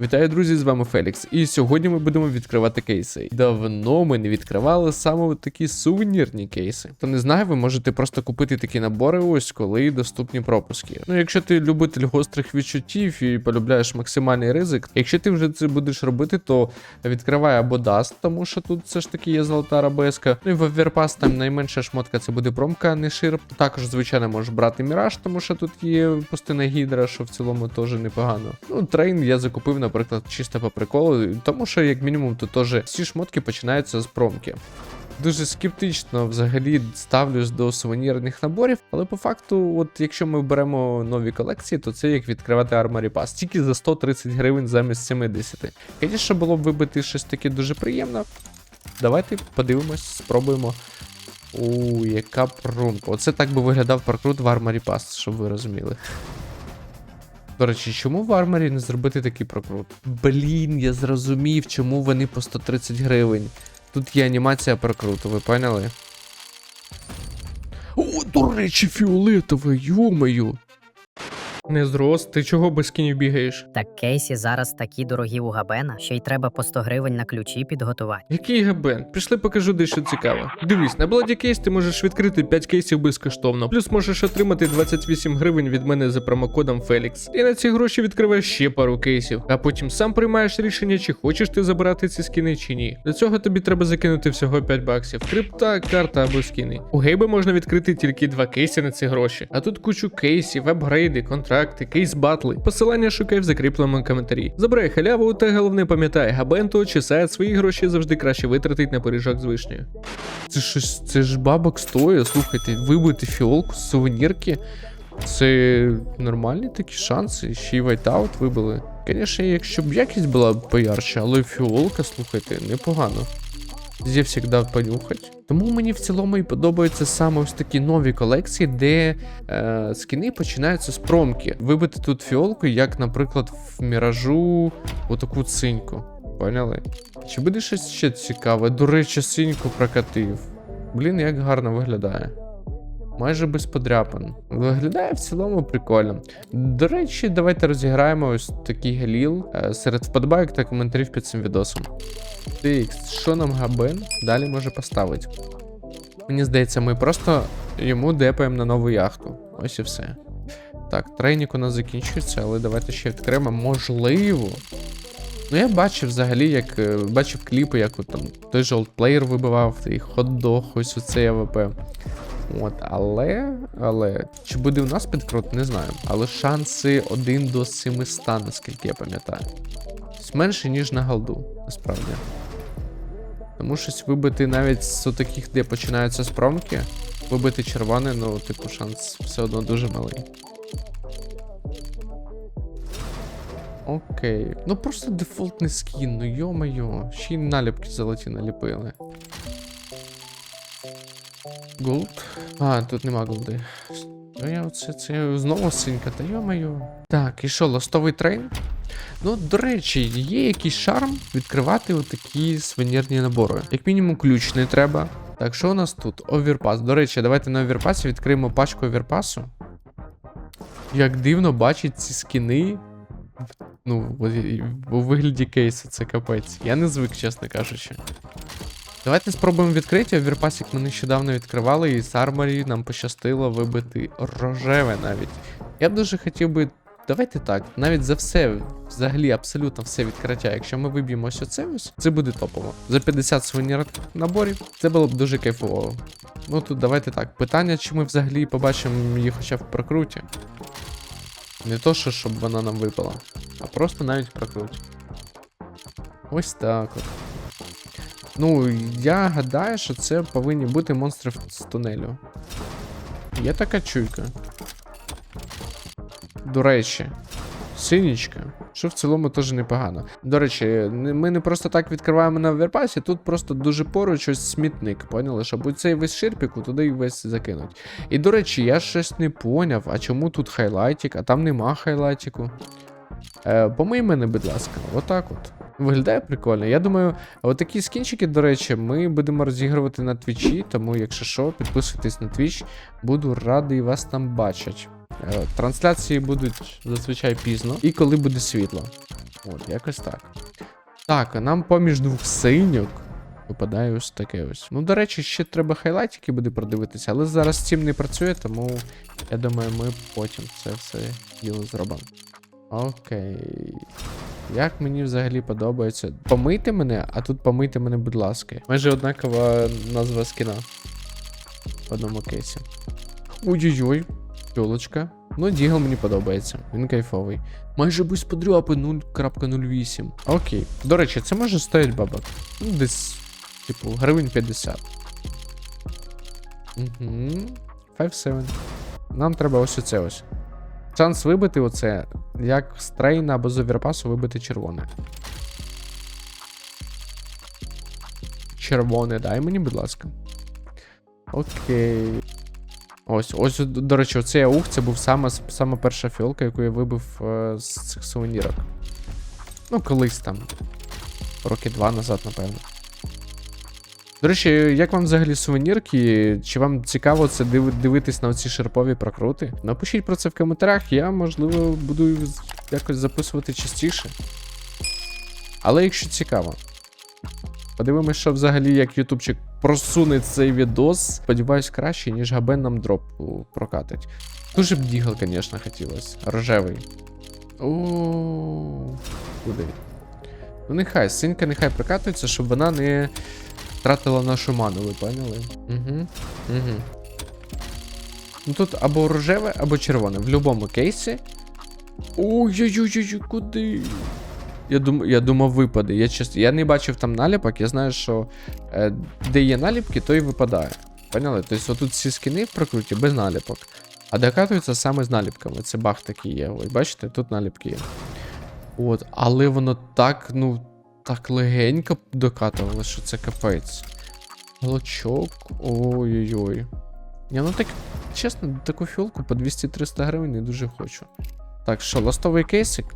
Вітаю, друзі! З вами Фелікс. І сьогодні ми будемо відкривати кейси. Давно ми не відкривали саме такі сувенірні кейси. Хто не знає, ви можете просто купити такі набори, ось коли доступні пропуски. Ну, якщо ти любитель гострих відчуттів і полюбляєш максимальний ризик, якщо ти вже це будеш робити, то відкривай або даст, тому що тут все ж таки є золота арабеска. Ну і в Оверпас там найменша шмотка це буде промка, а не ширп. Також, звичайно, можеш брати міраж, тому що тут є пустина гідра, що в цілому теж непогано. Ну, трейн я закупив, наприклад, чисто по приколу, тому що, як мінімум, тут теж всі шмотки починаються з промки. Дуже скептично взагалі ставлюсь до сувенірних наборів, але по факту, от якщо ми беремо нові колекції, то це як відкривати Armory Pass, тільки за 130 гривень замість 70. Звісно, було б вибити щось таке дуже приємно. Давайте подивимось, спробуємо. У, яка промка. Оце так би виглядав прокрут в Armory Pass, щоб ви розуміли. До речі, чому в арморі не зробити такий прокрут? Блін, я зрозумів, чому вони по 130 гривень. Тут є анімація прокруту, ви поняли? О, до речі, фіолетове, йомаю. Не зрос, ти чого без скінів бігаєш? Так кейсі зараз такі дорогі у Габена, що й треба по 100 гривень на ключі підготувати. Який габен? Пішли покажу дещо цікаве. Дивись, на Bloody Case ти можеш відкрити 5 кейсів безкоштовно, плюс можеш отримати 28 гривень від мене за промокодом Felix. І на ці гроші відкриваєш ще пару кейсів, а потім сам приймаєш рішення, чи хочеш ти забирати ці скіни чи ні. Для цього тобі треба закинути всього 5 баксів. Крипта, карта або скіни. У гейби можна відкрити тільки два кейси на ці гроші, а тут кучу кейсів, апгрейди, контракти, кейс батли. Посилання шукай в закріпленому коментарі. Забирай халяву та головне пам'ятай, габенту чи сайт свої гроші завжди краще витратить на пиріжок з вишнею. Це щось, це ж бабок стоїть, слухайте, вибити фіолку з сувенірки. Це нормальні такі шанси, ще й вайтаут вибили. Звісно, якщо б якість була б але фіолка, слухайте, непогано. Зевсік дав понюхать. Тому мені в цілому і подобаються саме ось такі нові колекції, де е, скіни починаються з промки. Вибити тут фіолку, як, наприклад, в міражу отаку циньку. Поняли? Чи буде щось ще цікаве? До речі, синьку прокатив. Блін, як гарно виглядає. Майже без подряпин. Виглядає в цілому прикольно. До речі, давайте розіграємо ось такий галіл е, серед вподобайок та коментарів під цим відосом. Тикс, що нам Габен далі може поставити? Мені здається, ми просто йому депаємо на нову яхту. Ось і все. Так, тренік у нас закінчується, але давайте ще відкриємо. Можливо. Ну, я бачив взагалі, як е, бачив кліпи, як от там той же олдплеєр вибивав, і хот-дог, ось оцей АВП. От, але, але, чи буде у нас підкрут, не знаю. Але шанси 1 до 700, наскільки я пам'ятаю. Менше, ніж на голду, насправді. Тому щось вибити навіть з таких, де починаються з промки, вибити червоне, ну, типу, шанс все одно дуже малий. Окей. Ну просто дефолтний скін, ну йо-моє. Ще й наліпки золоті наліпили. Голд. А, тут нема голди. Я оце це знову синька, та йо-моє. Так, і що, ластовий трейн? Ну, до речі, є якийсь шарм відкривати отакі сувенірні набори. Як мінімум, ключ не треба. Так, що у нас тут? Оверпас. До речі, давайте на оверпасі відкриємо пачку оверпасу. Як дивно бачить ці скіни. Ну, у вигляді кейсу це капець. Я не звик, чесно кажучи. Давайте спробуємо відкрити. Оверпасік ми нещодавно відкривали, і з арморі нам пощастило вибити рожеве навіть. Я б дуже хотів би. Давайте так, навіть за все, взагалі абсолютно все відкриття. Якщо ми виб'ємо ось оце ось, це буде топово. За 50 сувенірних наборів це було б дуже кайфово. Ну тут давайте так. Питання, чи ми взагалі побачимо її хоча б в прокруті. Не то, що щоб вона нам випала, а просто навіть в прокруті. Ось так от. Ну, я гадаю, що це повинні бути монстри з тунелю. Є така чуйка. До речі, синічка, що в цілому теж непогано. До речі, ми не просто так відкриваємо на оверпасі, тут просто дуже поруч ось смітник, поняли? Щоб цей весь ширпіку туди і весь закинуть. І до речі, я щось не поняв, а чому тут хайлайтик, а там нема хайлайтику. Е, помий мене, будь ласка, отак от. Виглядає прикольно. Я думаю, отакі скінчики, до речі, ми будемо розігрувати на твічі, тому якщо що, підписуйтесь на твіч, буду радий вас там бачити. Е, Трансляції будуть зазвичай пізно і коли буде світло. От, якось так. Так, а нам поміж двох синьок випадає ось таке ось. Ну, до речі, ще треба хайлайтики буде продивитися, але зараз цим не працює, тому я думаю, ми потім це все діло зробимо. Окей. Як мені взагалі подобається. Помийте мене, а тут помийте мене, будь ласка. Майже однакова назва скіна. В одному кейсі. Ой-ой-ой, тілочка. Ну, Дігл мені подобається. Він кайфовий. Майже без подряпи 0.08. Окей. До речі, це може стоїть бабок. Ну, десь, типу, гривень 50. Угу. 5-7. Нам треба ось оце ось. Шанс вибити оце, як з трейна або з оверпасу вибити червоне. Червоне, дай мені, будь ласка. Окей. Ось, ось, до речі, оцей аух це був саме, саме перша фіолка, яку я вибив е, з цих сувенірок. Ну, колись там. Роки два назад, напевно. До речі, як вам взагалі сувенірки? Чи вам цікаво це диви- дивитись на оці шерпові прокрути? Напишіть про це в коментарях, я, можливо, буду якось записувати частіше. Але якщо цікаво. Подивимось, що взагалі як ютубчик просуне цей відос. Сподіваюсь, краще, ніж Габен нам дроп прокатить. Дуже б дігл, звісно, хотілося. Рожевий. О, куди? Ну нехай, синька нехай прокатується, щоб вона не втратила нашу ману, ви поняли? Угу. Угу. Ну тут або рожеве, або червоне. В будь-якому кейсі. Ой-ой-ой, куди? Я, дум, я думав, випаде. Я, чесно, я не бачив там наліпок, я знаю, що е, де є наліпки, то і випадає. Поняли? Тобто отут всі скини в прокруті без наліпок. А докатуються саме з наліпками. Це баг такий є. Ось бачите, тут наліпки є. От, але воно так, ну, так легенько докатувало, що це капець. Глочок. Ой-ой-ой. Я ну так, чесно, таку фіолку по 200-300 гривень не дуже хочу. Так, що, ластовий кейсик?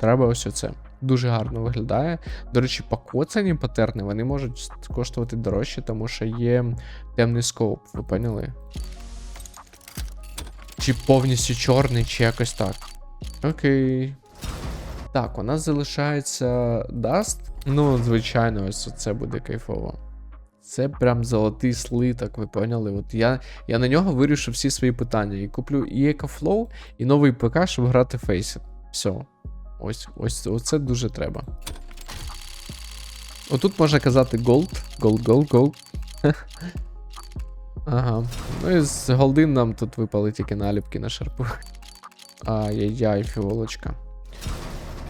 Треба ось оце. Дуже гарно виглядає. До речі, покоцані патерни вони можуть коштувати дорожче, тому що є темний скоп, ви поняли? Чи повністю чорний, чи якось так. Окей. Так, у нас залишається Dust. Ну, звичайно, ось це буде кайфово. Це прям золотий слиток, ви поняли? От я, я на нього вирішив всі свої питання. І куплю і EcoFlow, і новий ПК, щоб грати Faceit. Все. Ось, ось оце дуже треба. Отут можна казати Gold. Gold, Gold, Gold. ага. Ну і з голдин нам тут випали тільки наліпки на шарпу. Ай-яй-яй, фіолочка.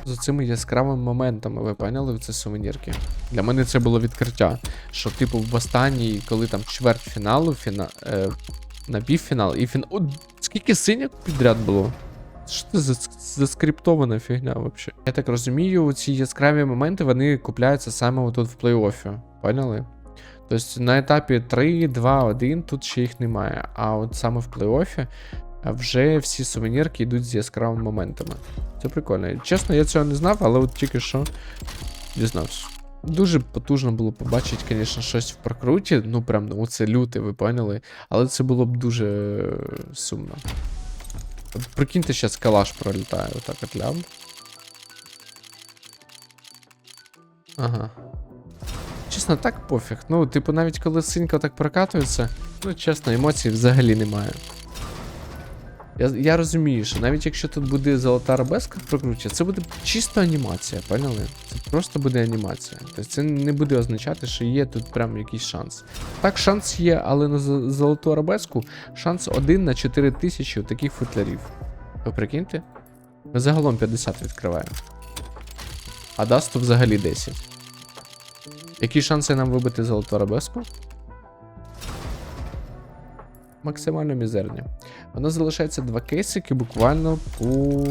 З цими яскравими моментами, ви поняли в це сувенірки? Для мене це було відкриття. Що, типу, в останній, коли там чверть фіналу, фіна, е, на півфінал і фінал. О, скільки синьок підряд було? Що це за, за скриптована фігня взагалі? Я так розумію, ці яскраві моменти вони купляються саме отут в плей-офі. Поняли? Тобто на етапі 3, 2, 1 тут ще їх немає. А от саме в плей-офі вже всі сувенірки йдуть з яскравими моментами. Це прикольно. Чесно, я цього не знав, але от тільки що дізнався. Дуже потужно було побачити, звісно, щось в прокруті. Ну, прям ну, це люте, ви поняли. Але це було б дуже сумно. Прикиньте, зараз калаш пролітає, отак от лям. Ага. Чесно, так пофіг. Ну, типу, навіть коли синька так прокатується, ну, чесно, емоцій взагалі немає. Я, я розумію, що навіть якщо тут буде золота арабеска в прокруті, це буде чисто анімація, поняли? Це просто буде анімація. Тобто це не буде означати, що є тут прям якийсь шанс. Так, шанс є, але на золоту арабеску шанс 1 на 4 тисячі таких футлярів. Ви прикиньте? Ми загалом 50 відкриваємо. А дасту взагалі 10. Які шанси нам вибити золоту арабеску? Максимально мізерні. У нас залишається два кейсики, буквально по.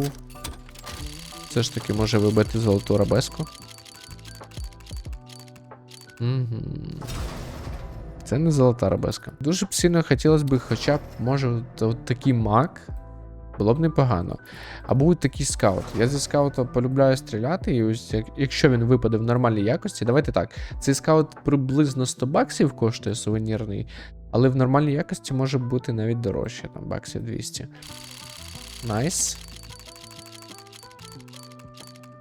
Все ж таки може вибити золоту арабеску. Угу. Це не золота арабеска. Дуже б сильно хотілося б, хоча б, може, от, такий мак. Було б непогано. Або от такий скаут. Я зі скаута полюбляю стріляти, і ось як, якщо він випаде в нормальній якості, давайте так. Цей скаут приблизно 100 баксів коштує сувенірний, але в нормальній якості може бути навіть дорожче, там баксів 200. Найс.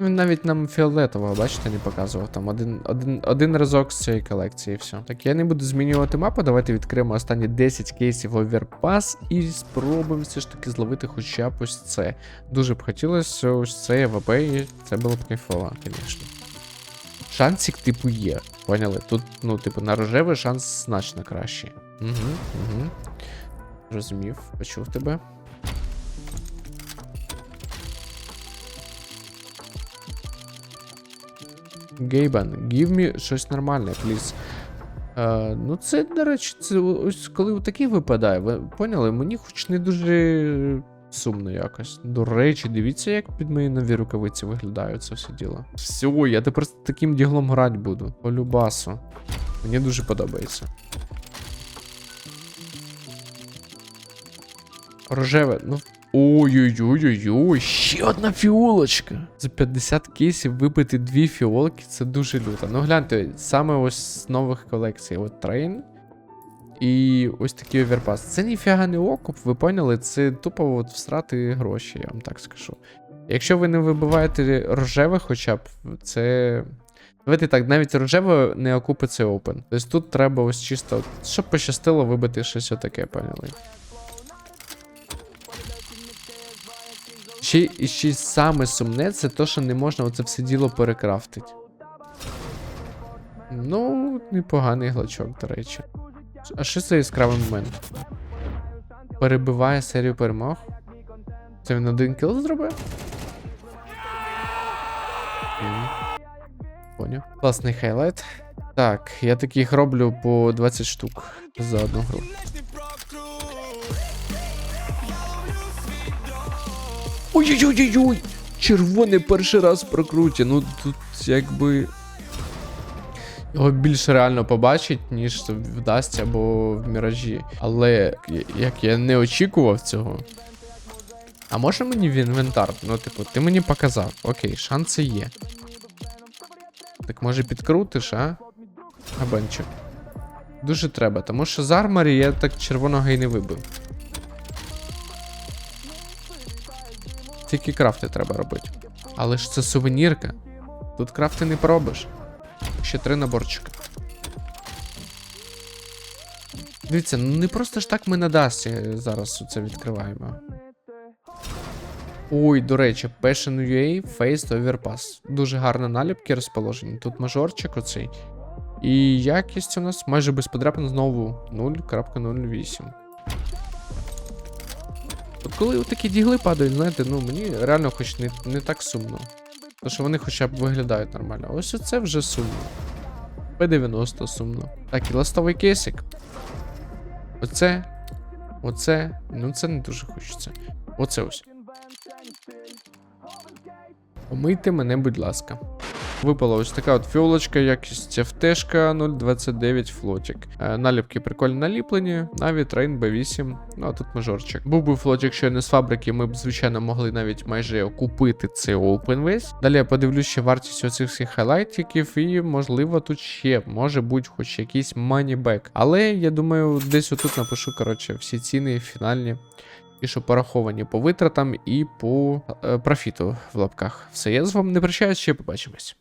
Він навіть нам фіолетового, бачите, не показував. Там один, один, один разок з цієї колекції і все. Так, я не буду змінювати мапу. Давайте відкриємо останні 10 кейсів Overpass і спробуємо все ж таки зловити хоча б ось це. Дуже б хотілося ось це АВП, і це було б кайфово, звісно. Шансик, типу, є. Поняли? Тут, ну, типу, на рожевий шанс значно кращий. Угу, угу. Розумів, почув тебе. Гейбан, give me щось нормальне, пліз. Е, ну, це, до речі, це ось коли такий випадає, ви поняли? Мені хоч не дуже сумно якось. До речі, дивіться, як під мої нові рукавиці виглядають це все діло. Все, я тепер з таким діглом грати буду. По любасу. Мені дуже подобається. Рожеве, ну. Ой-ой-ой-ой-ой, ще одна фіолочка. За 50 кейсів випити дві фіолки це дуже люто. Ну гляньте, саме ось з нових колекцій. От трейн. І ось такий оверпас. Це ніфіга не окуп, ви поняли? Це тупо от всрати гроші, я вам так скажу. Якщо ви не вибиваєте рожеве хоча б, це. Давайте так, навіть рожеве не окупиться open. Тобто тут треба ось чисто, щоб пощастило вибити щось отаке, поняли? Ще, і ще саме сумне, це то, що не можна оце все діло перекрафтити. Ну, непоганий глачок, до речі. А що це яскравий момент? Перебиває серію перемог. Це він один кіл зробив? Поняв. Класний хайлайт. Так, я таких роблю по 20 штук за одну гру. Ой-ой-ой-ой! Червоний перший раз прокруті. Ну тут якби. Його більше реально побачить, ніж вдасться або в міражі. Але як я не очікував цього. А може мені в інвентар? Ну, типу, ти мені показав. Окей, шанси є. Так може підкрутиш, а? Габанчик. Дуже треба, тому що з арморі я так червоного і не вибив. Тільки крафти треба робити. Але ж це сувенірка. Тут крафти не пробиш. Ще три наборчика. Дивіться, ну не просто ж так ми на Дасті зараз це відкриваємо. Ой, до речі, Passion UA Faced Overpass. Дуже гарно наліпки розположені. Тут мажорчик оцей. І якість у нас майже без подряпин знову 0.08. От коли такі дігли падають, знаєте, ну мені реально хоч не, не так сумно. Тому що вони хоча б виглядають нормально. Ось оце вже сумно. П90 сумно. Так, і ластовий кейсик. Оце. Оце. Ну це не дуже хочеться. Оце ось. Помийте мене, будь ласка. Випала ось така от фіолочка, якість FT 029 флотик. Е, наліпки прикольно наліплені, навіть Rain B8, ну а тут мажорчик. Був би флотик, що не з фабрики, ми б, звичайно, могли навіть майже купити цей Open весь. Далі я подивлюсь ще вартість оцих всіх хайлайтиків, і можливо тут ще може бути хоч якийсь манібек. Але я думаю, десь отут напишу, коротше, всі ціни фінальні. І що пораховані по витратам і по е, профіту в лапках. Все, я з вами не прощаюсь, ще побачимось.